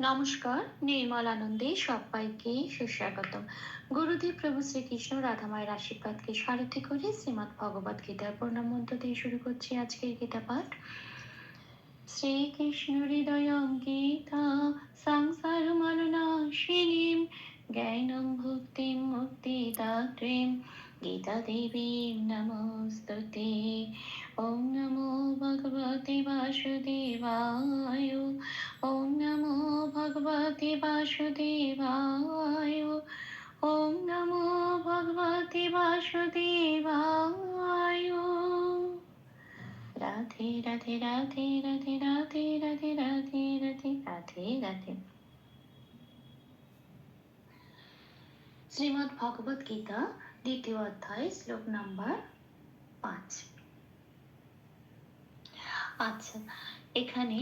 নমস্কার, নির্মল আনন্দে সবাইকে সুস্বাগতম। গুরুদেব প্রভু শ্রীকৃষ্ণ রাধামায়ের আশীর্বাদকে সারথি করে শ্রীমৎ ভগবত গীতার প্রণাম মন্ত্র দিয়ে শুরু করছি আজকের গীতা পাঠ। শ্রীকৃষ্ণ হৃদয় গীতা, সংসার মালনাশিনীম জ্ঞানম ভক্তিম মুক্তিদাত্রীম, গীতা দেবী নমস্তুতে। ওম নমো ভগবতে নমো ভগবতে বাসুদেবায় ওম নমো ভগবতে বাসুদেবায় রাধে রাধে রাধে রাধে রাধে রাধে রাধে রাধে রাধে রাধে শ্রীমদ্ ভগবত গীতা দ্বিতীয় অধ্যায় শ্লোক নাম্বার পাঁচ আচ্ছা এখানে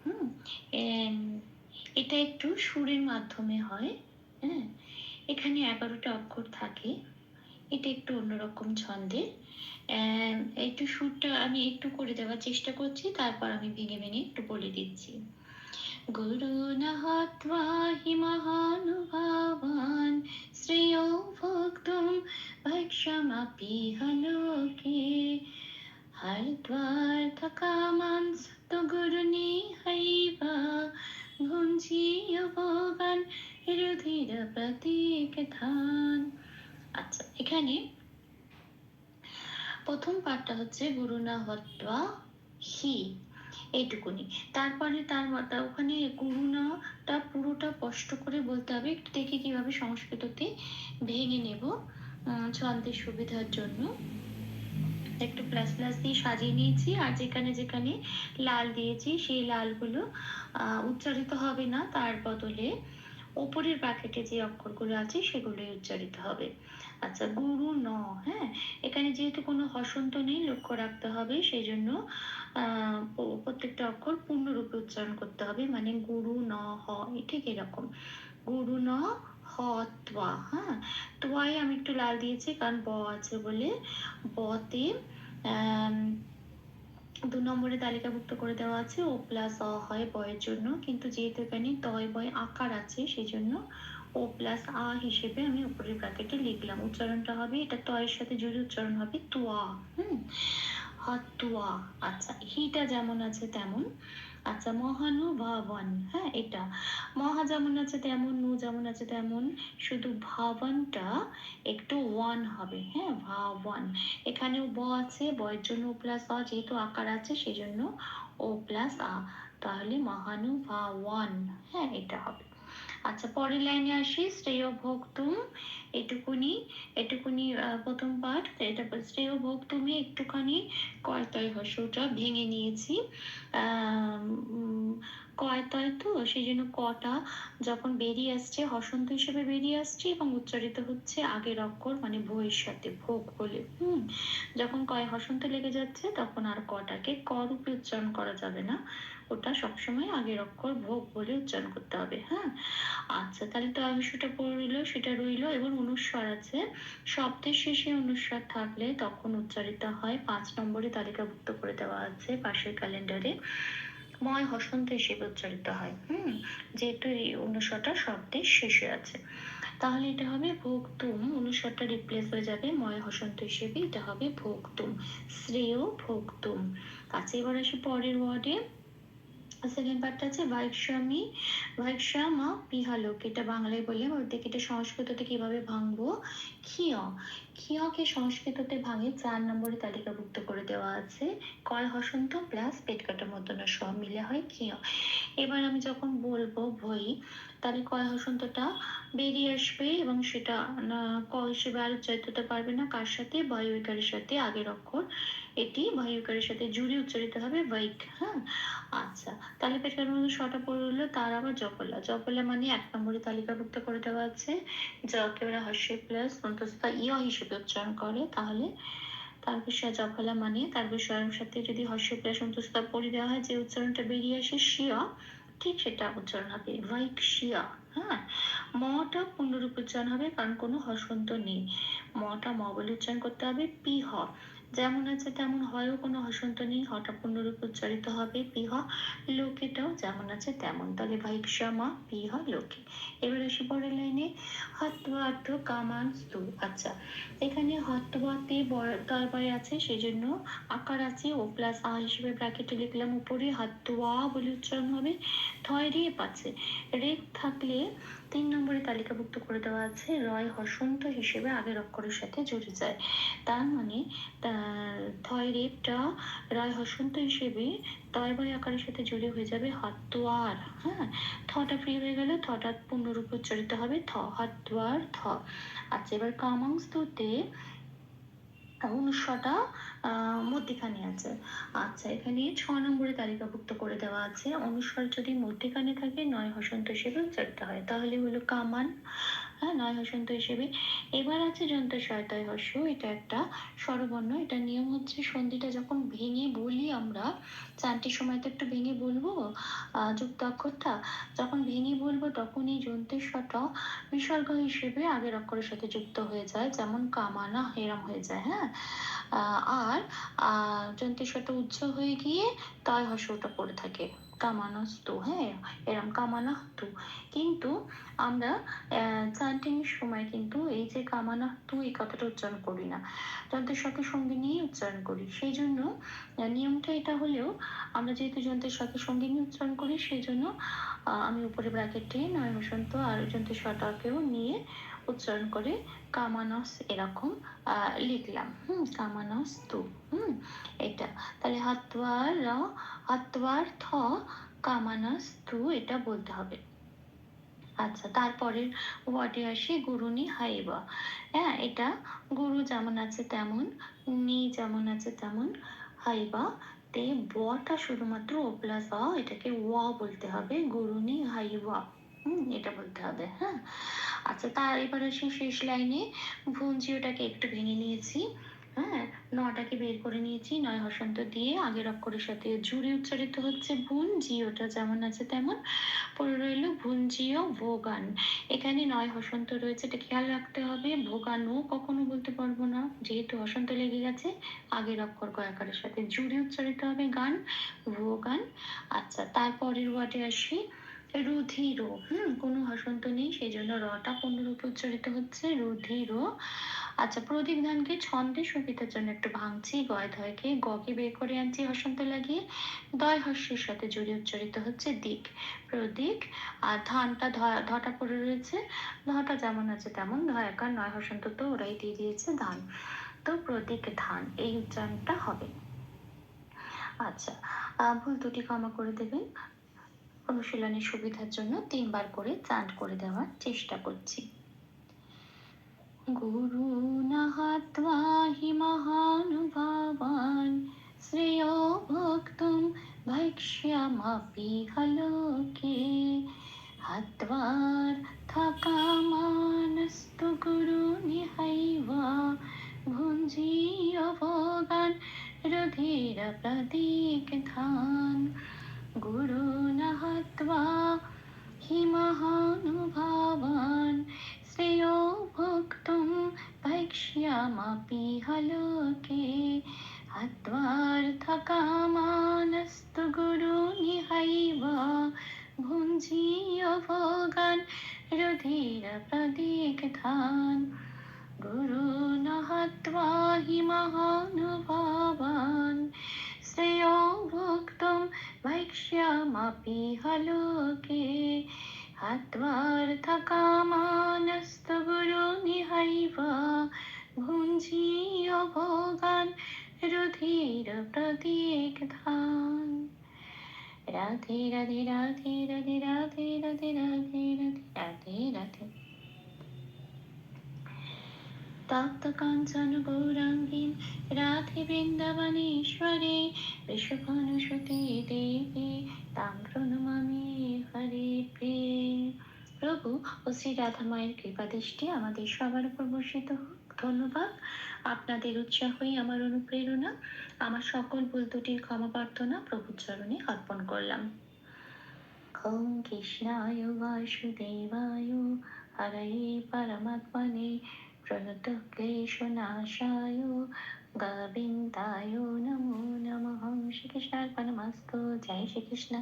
হুম এটা একটু সুরের মাধ্যমে হয় হ্যাঁ? এখানে এগারোটা অক্ষর থাকে এটা একটু অন্যরকম ছন্দে। এম, একটু সুরটা আমি একটু করে দেওয়ার চেষ্টা করছি তারপর আমি ভেঙে ভেঙে একটু বলে দিচ্ছি। গুরু শ্রেয় ভক্তুম ভক্ষমাপি হলোকে হরিদ্বার্থকামান সত্যগুরুনিহৈব ভোগান রুধির প্রতীক ধান। আচ্ছা এখানে প্রথম পাঠটা হচ্ছে গুরু না হত্বা হি, এইটুকুনি। তারপরে তার ওখানে গুরু নাটা পুরোটা স্পষ্ট করে বলতে হবে। একটু দেখি কীভাবে সংস্কৃততে ভেঙে নেব ছন্দের সুবিধার জন্য। একটু প্লাস প্লাস দিয়ে সাজিয়ে নিয়েছি আর যেখানে যেখানে লাল দিয়েছি সেই লালগুলো উচ্চারিত হবে না, তার বদলে ওপরের ব্র্যাকেটে যে অক্ষরগুলো আছে সেগুলোই উচ্চারিত হবে। আচ্ছা গুরু ন হ্যাঁ? এখানে যেহেতু কোনো হসন্ত নেই, লক্ষ্য রাখতে হবে, সেই জন্য প্রত্যেকটা অক্ষর পূর্ণরূপে উচ্চারণ করতে হবে মানে গুরু ন, হ ঠিক এরকম। গুরু ন হ, ত্বা হ্যাঁ? তোয়াই আমি একটু লাল দিয়েছি, কারণ ব আছে বলে। বতে দু নম্বরে তালিকাভুক্ত করে দেওয়া আছে, ও প্লাস অ হয় বয়ের জন্য। কিন্তু যেহেতু এখানে তয় বয়, আকার আছে সেই জন্য ও প্লাস আ হিসেবে আমি উপরের ব্র্যাকেটে লিখলাম। উচ্চারণটা হবে, এটা তয়ের সাথে জুড়ে উচ্চারণ হবে তোয়া হুম? হতুয়া আচ্ছা হিটা যেমন আছে তেমন। আচ্ছা মহানুভাবন। হ্যাঁ এটা। মহা যেমন আছে তেমন, নু যেমন আছে তেমন, শুধু ভাবনটা একটু ওয়ান হবে। হ্যাঁ ভাবন। এখানেও ব আছে বয়ের জন্য ও প্লাস অ যেহেতু আকার আছে সেই জন্য ও প্লাস আ। তাহলে মহানুভাবন। হ্যাঁ এটা হবে। আচ্ছা পরের লাইনে আসি শ্রেয় ভক্তুম এটুকুনি এটুকুনি আহ, প্রথম পাঠ এটা শ্রেয় তুমি একটুখানি কয়তয় হর্ষটা ভেঙে নিয়েছি। আহ উম, কয়তয় তো? সেই জন্য কটা যখন বেরিয়ে আসছে হসন্ত হিসেবে বেরিয়ে আসছে এবং উচ্চারিত হচ্ছে আগের অক্ষর মানে বইয়ের সাথে ভোগ বলে। হুম যখন কয় হসন্ত লেগে যাচ্ছে তখন আর কটাকে ক রূপে উচ্চারণ করা যাবে না। ওটা সবসময় আগের অক্ষর ভোগ বলে উচ্চারণ করতে হবে হ্যাঁ? আচ্ছা তাহলে তো অংশটা পড়ে রইল সেটা রইল। এবং অনুস্বার আছে শব্দের শেষে অনুস্বার থাকলে তখন উচ্চারিত হয় পাঁচ নম্বরে তালিকাভুক্ত করে দেওয়া আছে পাশের ক্যালেন্ডারে। ময় হসন্ত হিসেবে উচ্চারিত হয়। হুম? যেহেতু এই অনুস্বারটা শব্দের শেষে আছে। তাহলে এটা হবে ভোগতুম। অনুস্বারটা রিপ্লেস হয়ে যাবে ময় হসন্ত হিসেবে। এটা হবে ভোগতুম। শ্রেয় ভোগতুম। আচ্ছা এবার আসি পরের ওয়ার্ডে সেকেন্ড পার্টটা আছে ভাইস্বামী ভাইস্যামা পিহালোক এটা বাংলায় বললাম ওর দিকে এটা সংস্কৃততে কীভাবে ভাঙবো? ক্ষিয় ক্ষিয়কে সংস্কৃততে ভাঙে, চার নম্বরে তালিকাভুক্ত করে দেওয়া আছে। কয় হসন্ত প্লাস পেট কাটা মতন সব মিলে হয় ক্ষিয় এবার আমি যখন বলব ভই তাহলে কয় হসন্তটা বেরিয়ে আসবে এবং সেটা ক হিসেবে আর উচ্চারিত হতে পারবে না। কার সাথে? বায়ুকারের সাথে। আগের অক্ষর এটি। বায়ুকারের সাথে জুড়ে উচ্চারিত হবে বাইক হ্যাঁ? আচ্ছা তাহলে পেটের মধ্যে ছটা পড়ে রইল, তার আবার জপলা। জপলা মানে এক নম্বরে তালিকাভুক্ত করে দেওয়া আছে। যাকে ওরা হর্ষে প্লাস, অন্তস্থ ইয় হিসেবে উচ্চারণ করে। তাহলে তার বিষয়ে জপলা মানে তার বিষয়ের সাথে যদি হর্ষ প্লাস, অন্তস্থ পড়ে দেওয়া হয়, যে উচ্চারণটা বেরিয়ে আসে শিয়া ঠিক সেটা উচ্চারণ হবে? ভাইক শিয়া হ্যাঁ? মটা পূর্ণরূপ উচ্চারণ হবে, কারণ কোনো হসন্ত নেই। মটা ম বলে উচ্চারণ করতে হবে পি হ যেমন আছে তেমন হয়ও কোনো হসন্ত নেই, হঠাৎ পূর্ণরূপ উচ্চারিত হবে পিহ লোকেটাও যেমন আছে তেমন। তাহলে ভাইক্ষমা পিহ লোকে। এবার আসি পরের লাইনে। হত্বার্থ কামান স্তু আচ্ছা এখানে হত্বাতে তারপরে আছে সেই জন্য আকার আছে, ও প্লাস আ হিসেবে ব্র্যাকেটে লিখলাম উপরে হাতুয়া বলে উচ্চারণ হবে, থয় রেপ আছে রেপ থাকলে তিন নম্বরে তালিকাভুক্ত করে দেওয়া আছে, রয় হসন্ত হিসেবে আগের অক্ষরের সাথে জুড়ে যায়। তার মানে থয় রেপটা রয় হসন্ত হিসেবে তয় বয় আকারের সাথে জুড়ে হয়ে যাবে হতোয়ার হ্যাঁ? থটা ফ্রি হয়ে গেলে, থটা পূর্ণরূপে উচ্চারিত হবে থ, হতোয়ার থ। আচ্ছা এবার কামাংস্তুতে অনুস্বটা মধ্যিখানে আছে। আচ্ছা এখানে ছয় নম্বরে তালিকাভুক্ত করে দেওয়া আছে। অনুস্বার যদি মধ্যিখানে থাকে, নয় হসন্ত হিসেবে উচ্চারিত হয়। তাহলে হলো কামান হ্যাঁ নয় হসন্ত হিসেবে। এবার আছে যন্ত্র সহায়তায় হর্ষ, এটা একটা স্বরবর্ণ। এটা নিয়ম হচ্ছে সন্ধিটা যখন ভেঙে বলি আমরা, চারটির সময় তো একটু ভেঙে বলব যুক্ত অক্ষরটা, যখন ভেঙে বলব তখন এই যন্ত্রের স্বটা বিসর্গ হিসেবে আগের অক্ষরের সাথে যুক্ত হয়ে যায়, যেমন কামানা এরম হয়ে যায় হ্যাঁ? আর যন্ত্রের সাথে উচ্চ হয়ে গিয়ে তয় হর্ষটা পড়ে থাকে। কামানস্তু হ্যাঁ? এরম কামানাস্তু কিন্তু আমরা চ্যান্টিং সময় কিন্তু এই যে কামানাস্তু এই কথাটা উচ্চারণ করি না। যন্ত্রের সাথে সঙ্গে নিয়ে উচ্চারণ করি। সেই জন্য নিয়মটা এটা হলেও আমরা যেহেতু যন্ত্রের সাথে সঙ্গে নিয়ে উচ্চারণ করি, সেই জন্য আমি উপরে ব্র্যাকেটে নয় বসন্ত আর যন্ত্রের সটাকেও নিয়ে উচ্চারণ করে কামানস এরকম লিখলাম, হুম, কামানস তু, হুম, এটা। তাহলে হাতওয়ার হাতওয়ার থ, কামানস তু, এটা বলতে হবে। আচ্ছা তারপরের ওয়ার্ডে আসি গুরুনি হাইবা। হ্যাঁ এটা গুরু যেমন আছে তেমন নি যেমন আছে তেমন, হাইবা। তে বটা শুধুমাত্র ও প্লাস অ, এটাকে ওয়া বলতে হবে, গুরুনি হাইবা। এটা বলতে হবে হ্যাঁ? আচ্ছা তার এবার আসি শেষ লাইনে। ভুঞ্জিওটাকে একটু ভেঙে নিয়েছি হ্যাঁ? নটাকে বের করে নিয়েছি, নয় হসন্ত দিয়ে। আগের অক্ষরের সাথে জুড়ে উচ্চারিত হচ্ছে ভুন জিওটা যেমন আছে তেমন। পরে রইল ভুঞ্জিও ভোগান। এখানে নয় হসন্ত রয়েছে, এটা খেয়াল রাখতে হবে। ভোগানও কখনো বলতে পারব না, যেহেতু হসন্ত লেগে গেছে। আগের অক্ষর কয়াকারের সাথে জুড়ে উচ্চারিত হবে গান, ভোগান। আচ্ছা তারপরের ওয়ার্ডে আসি। রুধির। হুম, কোনো হসন্ত নেই সেই জন্য রটা পূর্ণরূপে উচ্চারিত হচ্ছে রুধির। আচ্ছা প্রদীপ ধানকে ছন্দে সুবিধার জন্য একটু ভাঙছি, গয় ধয়কে, গকে বের করে আনছি হসন্ত লাগিয়ে। দয় হস্যের সাথে জুড়ে উচ্চারিত হচ্ছে দিক। প্রদিক আর ধানটা ধটা পড়ে রয়েছে। ধটা যেমন আছে তেমন, ধয়াকার নয় হসন্ত তো ওরাই দিয়ে দিয়েছে ধান। তো প্রদিক ধান, এই উচ্চারণটা হবে। আচ্ছা ভুল দুটি ক্ষমা করে দেবেন। অনুশীলনের সুবিধার জন্য তিনবার করে চান্ট করে দেওয়ার চেষ্টা করছি। গুরু নাহাত্বা হি মহানুভাবান, শ্রেয় ভক্তুম ভৈক্ষ্যমাপি হলোকে। হত্বার থাকামানস্তু গুরু নিহৈবা ভুঞ্জি অভোগান রুধির প্রদীক ধান। गुरून् हत्वा हि महानुभावान् श्रेयो भोक्तुं भक्ष्यामपि हलोके हत्वार्थकामानस्तु गुरुनिहैव भुञ्जीय भोगान् रुधिरप्रदीग्धान् गुरून् हत्वा हि महानुभावान् श्रेयो भोक्तुं वैक्ष्यामपि हलोके हत्वार्थकामानस्तु गुरुनिहैव भुञ्जीय भोगान् रुधिरप्रदीग्धान् राधे राधे राधे राधे राधे राधे राधे राधे राधे राधे তপ্ত কাঞ্চন গৌরাঙ্গীন রাধে বৃন্দাবনেশ্বরে বৃষভানুসুতি দেবী তাম্রনমামি হরে প্রভু ও শ্রী রাধা মায়ের কৃপা দৃষ্টি আমাদের সবার উপর বর্ষিত হোক। ধন্যবাদ। আপনাদের উৎসাহই আমার অনুপ্রেরণা। আমার সকল ভুল দুটির ক্ষমা প্রার্থনা প্রভুর চরণে অর্পণ করলাম। ওম কৃষ্ণায় বাসুদেবায়, হরে পরমাত্মনে প্রণত ক্লেশ নাশায় গোবিন্দায় নমো নমঃ শ্রীকৃষ্ণার্পণমস্তু জয় শ্রীকৃষ্ণ